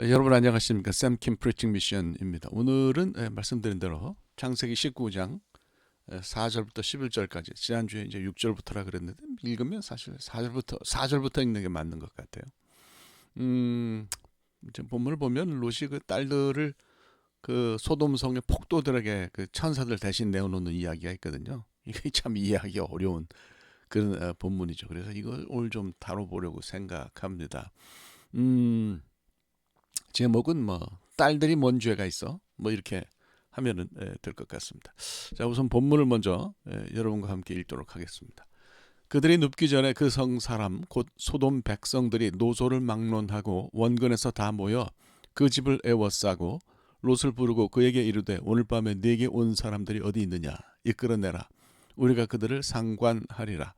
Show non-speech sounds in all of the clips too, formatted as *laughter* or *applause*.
어, 여러분 안녕하십니까 샘킴 프리칭 미션입니다. 오늘은 예, 말씀드린 대로 창세기 19장 예, 4절부터 11절까지 지난주에 이제 6절부터라 그랬는데 읽으면 사실 4절부터 4절부터 읽는 게 맞는 것 같아요. 음, 이제 본문을 보면 롯이 그 딸들을 그 소돔 성의 폭도들에게 그 천사들 대신 내어놓는 이야기가 있거든요. 이게 *laughs* 참 이해하기 어려운 그런 어, 본문이죠. 그래서 이걸 오늘 좀 다뤄보려고 생각합니다. 음, 제목은 뭐 딸들이 뭔 죄가 있어? 뭐 이렇게 하면은 될 것 같습니다. 자 우선 본문을 먼저 예, 여러분과 함께 읽도록 하겠습니다. 그들이 눕기 전에 그 성 사람 곧 소돔 백성들이 노소를 막론하고 원근에서 다 모여 그 집을 애워싸고 롯을 부르고 그에게 이르되 오늘 밤에 네게 온 사람들이 어디 있느냐 이끌어내라 우리가 그들을 상관하리라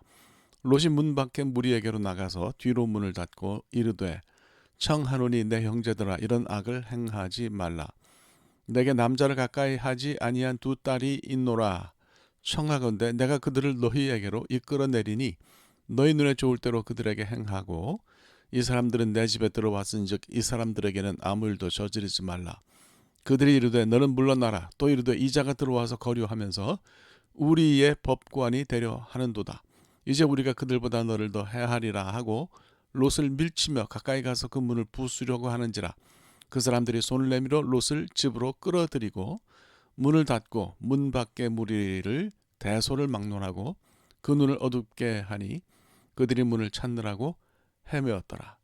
롯이 문 밖에 무리에게로 나가서 뒤로 문을 닫고 이르되 청하노니 내 형제들아 이런 악을 행하지 말라. 내게 남자를 가까이 하지 아니한 두 딸이 있노라. 청하건대 내가 그들을 너희에게로 이끌어내리니 너희 눈에 좋을 대로 그들에게 행하고 이 사람들은 내 집에 들어왔은즉 이 사람들에게는 아무 일도 저지르지 말라. 그들이 이르되 너는 물러나라. 또 이르되 이자가 들어와서 거류하면서 우리의 법관이 되려 하는도다. 이제 우리가 그들보다 너를 더 해하리라 하고 롯을 밀치며 가까이 가서 그 문을 부수려고 하는지라 그 사람들이 손을 내밀어 롯을 집으로 끌어들이고 문을 닫고 문 밖의 무리를 대소를 막론하고 그 눈을 어둡게 하니 그들이 문을 찾느라고 헤매었더라.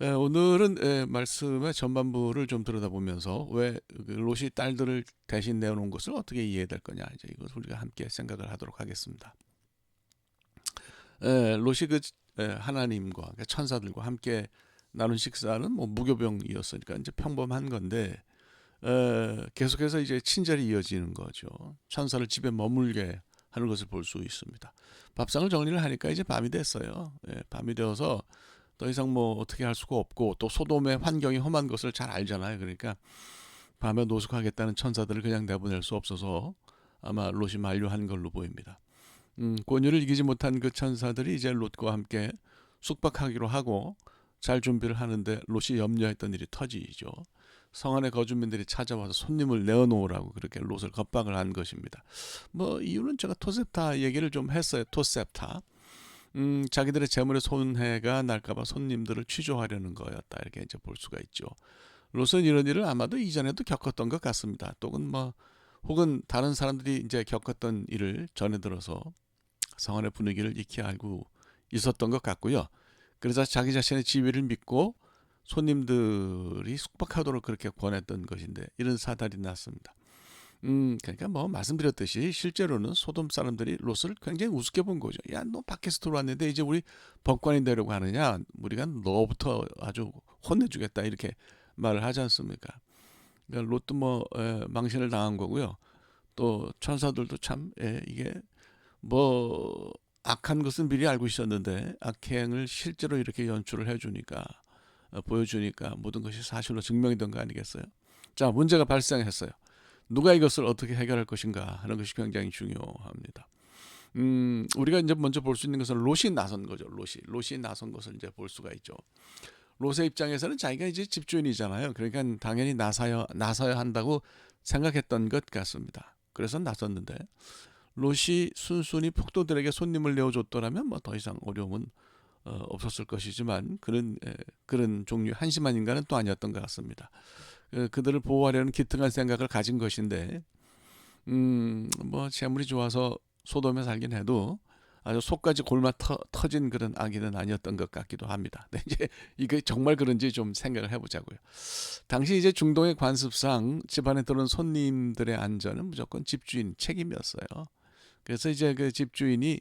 에, 오늘은 에, 말씀의 전반부를 좀 들여다보면서 왜그 롯이 딸들을 대신 내어놓은 것을 어떻게 이해해야 될 거냐 이제 이것을 우리가 함께 생각을 하도록 하겠습니다. 에, 롯이 그 에, 하나님과 그러니까 천사들과 함께 나눈 식사는 뭐 무교병이었으니까 이제 평범한 건데 에, 계속해서 이제 친절이 이어지는 거죠. 천사를 집에 머물게 하는 것을 볼 수 있습니다. 밥상을 정리를 하니까 이제 밤이 됐어요. 예, 밤이 되어서 더 이상 뭐 어떻게 할 수가 없고 또 소돔의 환경이 험한 것을 잘 알잖아요. 그러니까 밤에 노숙하겠다는 천사들을 그냥 내보낼 수 없어서 아마 롯이 만류한 걸로 보입니다. 음, 권유를 이기지 못한 그 천사들이 이제 롯과 함께 숙박하기로 하고 잘 준비를 하는데 롯이 염려했던 일이 터지죠. 성 안의 거주민들이 찾아와서 손님을 내어놓으라고 그렇게 롯을 겁박을 한 것입니다. 뭐 이유는 제가 토셉타 얘기를 좀 했어요. 토셉타. 음, 자기들의 재물에 손해가 날까봐 손님들을 취조하려는 거였다 이렇게 이제 볼 수가 있죠. 롯은 이런 일을 아마도 이전에도 겪었던 것 같습니다. 또는 뭐 혹은 다른 사람들이 이제 겪었던 일을 전해 들어서 성안의 분위기를 익히 알고 있었던 것 같고요. 그래서 자기 자신의 지위를 믿고 손님들이 숙박하도록 그렇게 권했던 것인데 이런 사달이 났습니다. 음, 그러니까 뭐 말씀드렸듯이 실제로는 소돔 사람들이 롯을 굉장히 우습게 본 거죠. 야, 너 밖에서 들어왔는데 이제 우리 법관이 되려고 하느냐? 우리가 너부터 아주 혼내주겠다 이렇게 말을 하지 않습니까? 그러니까 롯도 뭐 에, 망신을 당한 거고요. 또 천사들도 참 에, 이게 뭐 악한 것은 미리 알고 있었는데 악행을 실제로 이렇게 연출을 해주니까 어, 보여주니까 모든 것이 사실로 증명이 된 거 아니겠어요? 자 문제가 발생했어요. 누가 이것을 어떻게 해결할 것인가 하는 것이 굉장히 중요합니다. 음, 우리가 이제 먼저 볼 수 있는 것은 롯이 나선 거죠. 롯이 롯이 나선 것을 이제 볼 수가 있죠. 롯의 입장에서는 자기가 이제 집주인이잖아요. 그러니까 당연히 나서야 나서야 한다고 생각했던 것 같습니다. 그래서 나섰는데 롯이 순순히 폭도들에게 손님을 내어줬더라면 뭐 더 이상 어려움은 어, 없었을 것이지만 그런 에, 그런 종류 한심한 인간은 또 아니었던 것 같습니다. 그, 그들을 보호하려는 기특한 생각을 가진 것인데 음뭐 재물이 좋아서 소돔에 살긴 해도 아주 속까지 골마 터, 터진 그런 아기는 아니었던 것 같기도 합니다. 근데 이제 이게 정말 그런지 좀 생각을 해보자고요. 당시 이제 중동의 관습상 집안에 들어온 손님들의 안전은 무조건 집주인 책임이었어요. 그래서 이제 그 집주인이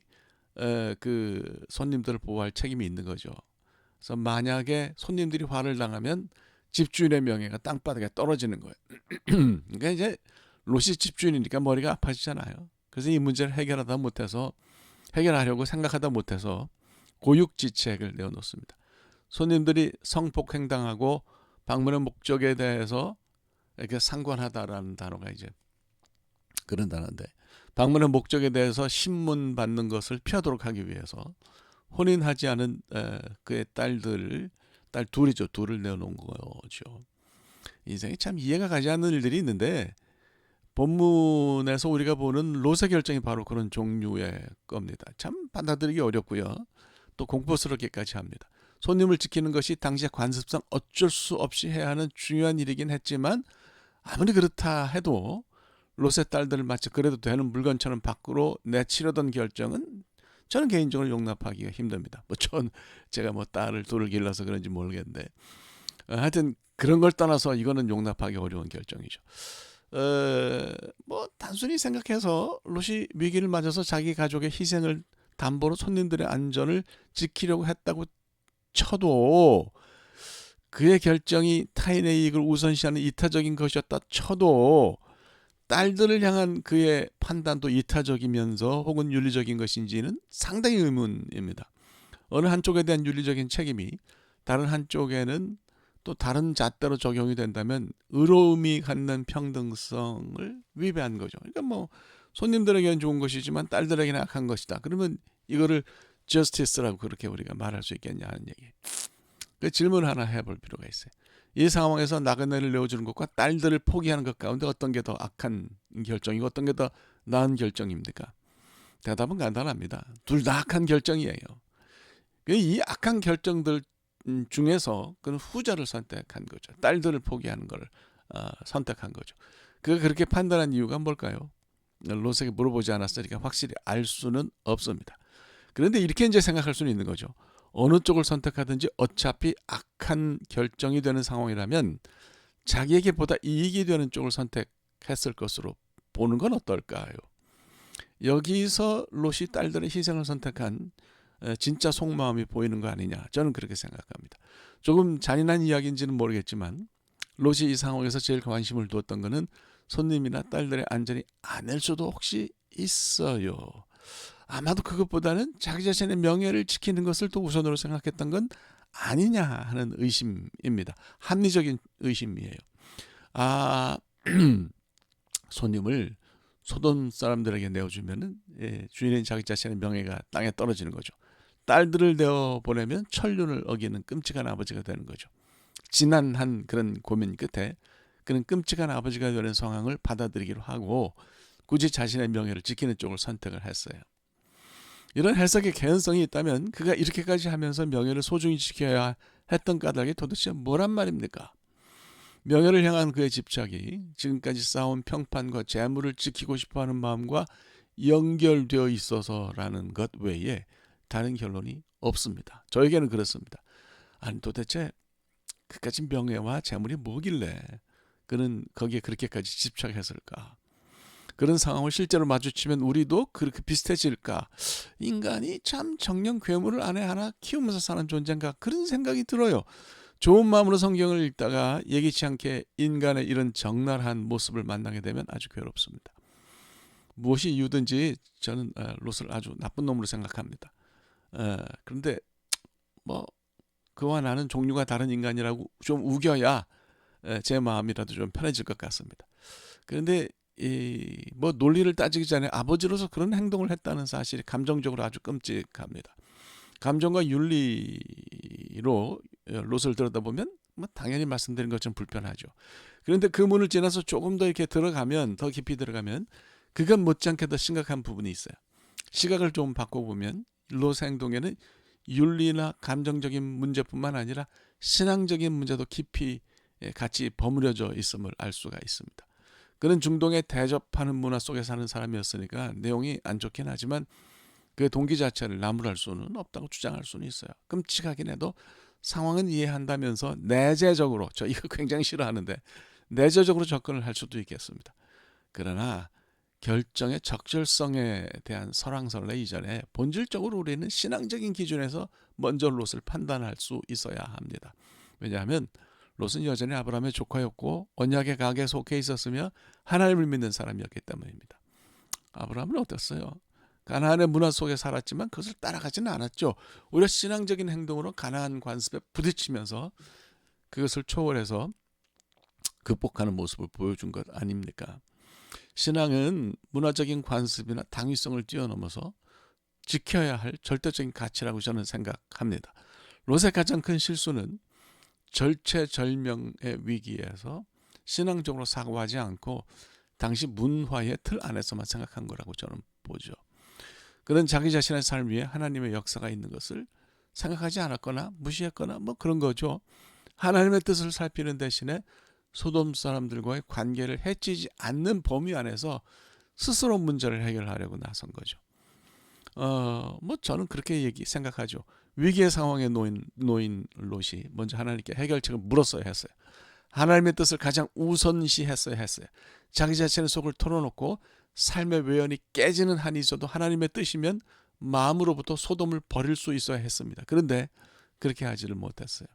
에, 그 손님들을 보호할 책임이 있는 거죠. 그래서 만약에 손님들이 화를 당하면 집주인의 명예가 땅바닥에 떨어지는 거예요. *clears throat* 그러니까 이제 롯이 집주인이니까 머리가 아파지잖아요. 그래서 이 문제를 해결하다 못해서 해결하려고 생각하다 못해서 고육지책을 내어놓습니다. 손님들이 성폭행당하고 방문의 목적에 대해서 이렇게 상관하다라는 단어가 이제 그런 단어인데 방문의 목적에 대해서 신문 받는 것을 피하도록 하기 위해서 혼인하지 않은 에, 그의 딸들 딸 둘이죠. 둘을 내어놓은 거죠. 인생에 참 이해가 가지 않는 일들이 있는데 본문에서 우리가 보는 롯의 결정이 바로 그런 종류의 겁니다. 참 받아들이기 어렵고요. 또 공포스럽게까지 합니다. 손님을 지키는 것이 당시의 관습상 어쩔 수 없이 해야 하는 중요한 일이긴 했지만 아무리 그렇다 해도 롯의 딸들을 마치 그래도 되는 물건처럼 밖으로 내치려던 결정은 저는 개인적으로 용납하기가 힘듭니다. 뭐 전 제가 뭐 딸을 둘을 길러서 그런지 모르겠는데 어, 하여튼 그런 걸 떠나서 이거는 용납하기 어려운 결정이죠. 어, 뭐 단순히 생각해서 롯이 위기를 맞아서 자기 가족의 희생을 담보로 손님들의 안전을 지키려고 했다고 쳐도 그의 결정이 타인의 이익을 우선시하는 이타적인 것이었다 쳐도 딸들을 향한 그의 판단도 이타적이면서 혹은 윤리적인 것인지는 상당히 의문입니다. 어느 한쪽에 대한 윤리적인 책임이 다른 한쪽에는 또 다른 잣대로 적용이 된다면 의로움이 갖는 평등성을 위배한 거죠. 그러니까 뭐 손님들에게는 좋은 것이지만 딸들에게는 악한 것이다. 그러면 이거를 justice라고 그렇게 우리가 말할 수 있겠냐 하는 얘기. 그 질문 하나 해볼 필요가 있어요. 이 상황에서 나그네를 내어주는 것과 딸들을 포기하는 것 가운데 어떤 게 더 악한 결정이고 어떤 게 더 나은 결정입니까? 대답은 간단합니다. 둘 다 악한 결정이에요. 그이 악한 결정들 중에서 그는 후자를 선택한 거죠. 딸들을 포기하는 걸 어, 선택한 거죠. 그가 그렇게 판단한 이유가 뭘까요? 롯에게 물어보지 않았으니까 확실히 알 수는 없습니다. 그런데 이렇게 이제 생각할 수는 있는 거죠. 어느 쪽을 선택하든지 어차피 악한 결정이 되는 상황이라면 자기에게 보다 이익이 되는 쪽을 선택했을 것으로 보는 건 어떨까요? 여기서 롯이 딸들의 희생을 선택한 진짜 속마음이 보이는 거 아니냐 저는 그렇게 생각합니다. 조금 잔인한 이야기인지는 모르겠지만 롯이 이 상황에서 제일 관심을 두었던 것은 손님이나 딸들의 안전이 아닐 수도 혹시 있어요. 아마도 그것보다는 자기 자신의 명예를 지키는 것을 더 우선으로 생각했던 건 아니냐 하는 의심입니다. 합리적인 의심이에요. 아 *clears throat* 손님을 소돔 사람들에게 내어주면은 예, 주인인 자기 자신의 명예가 땅에 떨어지는 거죠. 딸들을 내어 보내면 천륜을 어기는 끔찍한 아버지가 되는 거죠. 지난한 그런 고민 끝에 그는 끔찍한 아버지가 되는 상황을 받아들이기로 하고 굳이 자신의 명예를 지키는 쪽을 선택을 했어요. 이런 해석의 개연성이 있다면 그가 이렇게까지 하면서 명예를 소중히 지켜야 했던 까닭이 도대체 뭐란 말입니까? 명예를 향한 그의 집착이 지금까지 쌓아온 평판과 재물을 지키고 싶어하는 마음과 연결되어 있어서라는 것 외에 다른 결론이 없습니다. 저에게는 그렇습니다. 아니 도대체 그까지 명예와 재물이 뭐길래 그는 거기에 그렇게까지 집착했을까? 그런 상황을 실제로 마주치면 우리도 그렇게 비슷해질까? 인간이 참 정령 괴물을 안에 하나 키우면서 사는 존재인가? 그런 생각이 들어요. 좋은 마음으로 성경을 읽다가 예기치 않게 인간의 이런 적나라한 모습을 만나게 되면 아주 괴롭습니다. 무엇이 이유든지 저는 어, 롯을 아주 나쁜 놈으로 생각합니다. 어, 그런데 뭐 그와 나는 종류가 다른 인간이라고 좀 우겨야 제 마음이라도 좀 편해질 것 같습니다. 그런데 이 뭐 논리를 따지기 전에 아버지로서 그런 행동을 했다는 사실이 감정적으로 아주 끔찍합니다. 감정과 윤리로 롯을 들여다보면 뭐 당연히 말씀드린 것처럼 불편하죠. 그런데 그 문을 지나서 조금 더 이렇게 들어가면 더 깊이 들어가면 그건 못지않게 더 심각한 부분이 있어요. 시각을 좀 바꿔보면 롯의 행동에는 윤리나 감정적인 문제뿐만 아니라 신앙적인 문제도 깊이 같이 버무려져 있음을 알 수가 있습니다. 그는 중동에 대접하는 문화 속에 사는 사람이었으니까 내용이 안 좋긴 하지만 그 동기 자체를 나무랄 수는 없다고 주장할 수는 있어요. 끔찍하긴 해도 상황은 이해한다면서 내재적으로 저 이거 *laughs* 굉장히 싫어하는데 내재적으로 접근을 할 수도 있겠습니다. 그러나 결정의 적절성에 대한 설왕설래 이전에 본질적으로 우리는 신앙적인 기준에서 먼저 롯을 판단할 수 있어야 합니다. 왜냐하면 롯은 여전히 아브라함의 조카였고 언약의 가게에 속해 있었으며 하나님을 믿는 사람이었기 때문입니다. 아브라함은 어땠어요? 가나안의 문화 속에 살았지만 그것을 따라가지는 않았죠. 오히려 신앙적인 행동으로 가나안 관습에 부딪히면서 그것을 초월해서 극복하는 모습을 보여준 것 아닙니까? 신앙은 문화적인 관습이나 당위성을 뛰어넘어서 지켜야 할 절대적인 가치라고 저는 생각합니다. 롯의 가장 큰 실수는 절체절명의 위기에서 신앙적으로 사고하지 않고 당시 문화의 틀 안에서만 생각한 거라고 저는 보죠. 그는 자기 자신의 삶 위에 하나님의 역사가 있는 것을 생각하지 않았거나 무시했거나 뭐 그런 거죠. 하나님의 뜻을 살피는 대신에 소돔 사람들과의 관계를 해치지 않는 범위 안에서 스스로 문제를 해결하려고 나선 거죠. 어, 뭐 저는 그렇게 얘기 생각하죠. 위기의 상황에 놓인 놓인 롯이 먼저 하나님께 해결책을 물었어야 했어요. 하나님의 뜻을 가장 우선시했어야 했어요. 자기 자신의 속을 털어놓고 삶의 외연이 깨지는 한이 있어도 하나님의 뜻이면 마음으로부터 소돔을 버릴 수 있어야 했습니다. 그런데 그렇게 하지를 못했어요.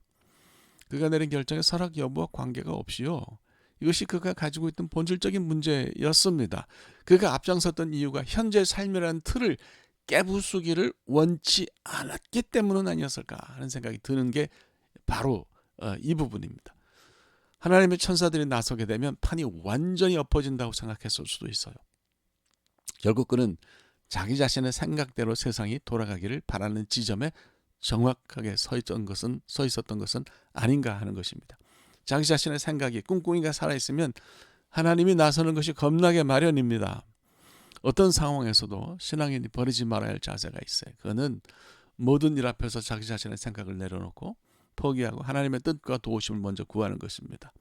그가 내린 결정에 설악 여부와 관계가 없이요. 이것이 그가 가지고 있던 본질적인 문제였습니다. 그가 앞장섰던 이유가 현재 삶이라는 틀을 깨부수기를 원치 않았기 때문은 아니었을까 하는 생각이 드는 게 바로 어, 이 부분입니다. 하나님의 천사들이 나서게 되면 판이 완전히 엎어진다고 생각했을 수도 있어요. 결국 그는 자기 자신의 생각대로 세상이 돌아가기를 바라는 지점에 정확하게 서 있던 것은 서 있었던 것은 아닌가 하는 것입니다. 자기 자신의 생각이 꿍꿍이가 살아 있으면 하나님이 나서는 것이 겁나게 마련입니다. 어떤 상황에서도 신앙인이 버리지 말아야 할 자세가 있어요. 그거는 모든 일 앞에서 자기 자신의 생각을 내려놓고 포기하고 하나님의 뜻과 도우심을 먼저 구하는 것입니다.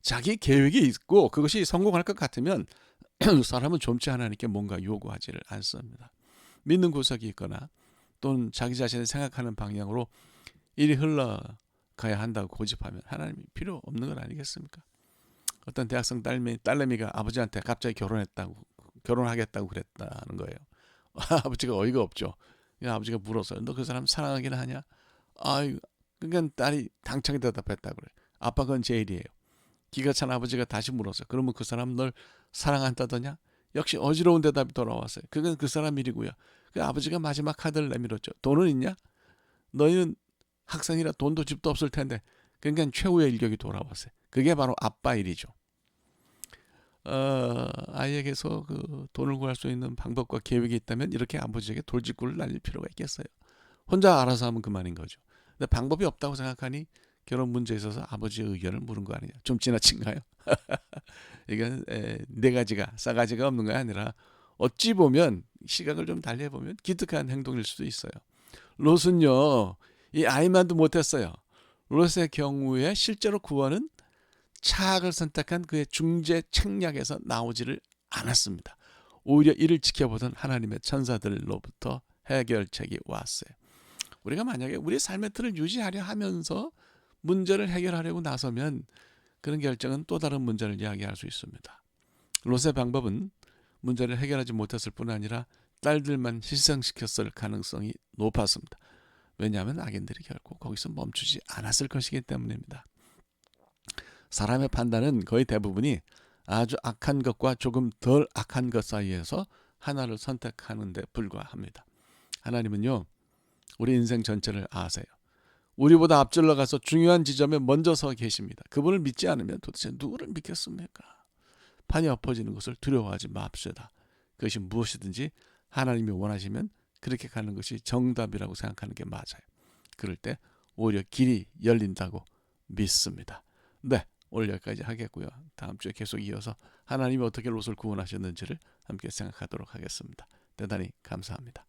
자기 계획이 있고 그것이 성공할 것 같으면 *clears throat* 사람은 좀치 하나님께 뭔가 요구하지를 않습니다. 믿는 구석이 있거나 또는 자기 자신이 생각하는 방향으로 일이 흘러가야 한다고 고집하면 하나님이 필요 없는 건 아니겠습니까? 어떤 대학생 딸미, 딸내미가 아버지한테 갑자기 결혼했다고 결혼하겠다고 그랬다는 거예요. *laughs* 아버지가 어이가 없죠. 아버지가 물었어요. 너 그 사람 사랑하긴 하냐? 아유, 그러니까 딸이 당차게 대답했다 그래. 아빠 그건 제일이에요. 기가 찬 아버지가 다시 물었어요. 그러면 그 사람 널 사랑한다더냐? 역시 어지러운 대답이 돌아왔어요. 그건 그 사람 일이고요. 그 아버지가 마지막 카드를 내밀었죠. 돈은 있냐? 너희는 학생이라 돈도 집도 없을 텐데. 그러니까 최후의 일격이 돌아왔어요. 그게 바로 아빠 일이죠. 어, 아이에게서 그 돈을 구할 수 있는 방법과 계획이 있다면 이렇게 아버지에게 돌직구를 날릴 필요가 있겠어요. 혼자 알아서 하면 그만인 거죠. 근데 방법이 없다고 생각하니 결혼 문제에 있어서 아버지의 의견을 물은 거 아니냐. 좀 지나친가요? *laughs* 이건 에, 네 가지가 싸가지가 없는 게 아니라 어찌 보면 시각을 좀 달리 해보면 기특한 행동일 수도 있어요. 롯은요 이 아이만도 못했어요. 롯의 경우에 실제로 구원은 차악을 선택한 그의 중재 책략에서 나오지를 않았습니다. 오히려 이를 지켜보던 하나님의 천사들로부터 해결책이 왔어요. 우리가 만약에 우리 삶의 틀을 유지하려 하면서 문제를 해결하려고 나서면 그런 결정은 또 다른 문제를 이야기할 수 있습니다. 롯의 방법은 문제를 해결하지 못했을 뿐 아니라 딸들만 희생시켰을 가능성이 높았습니다. 왜냐하면 악인들이 결코 거기서 멈추지 않았을 것이기 때문입니다. 사람의 판단은 거의 대부분이 아주 악한 것과 조금 덜 악한 것 사이에서 하나를 선택하는 데 불과합니다. 하나님은요, 우리 인생 전체를 아세요. 우리보다 앞질러 가서 중요한 지점에 먼저 서 계십니다. 그분을 믿지 않으면 도대체 누구를 믿겠습니까? 판이 엎어지는 것을 두려워하지 맙시다. 그것이 무엇이든지 하나님이 원하시면 그렇게 가는 것이 정답이라고 생각하는 게 맞아요. 그럴 때 오히려 길이 열린다고 믿습니다. 네, 오늘 여기까지 하겠고요. 다음 주에 계속 이어서 하나님이 어떻게 롯을 구원하셨는지를 함께 생각하도록 하겠습니다. 대단히 감사합니다.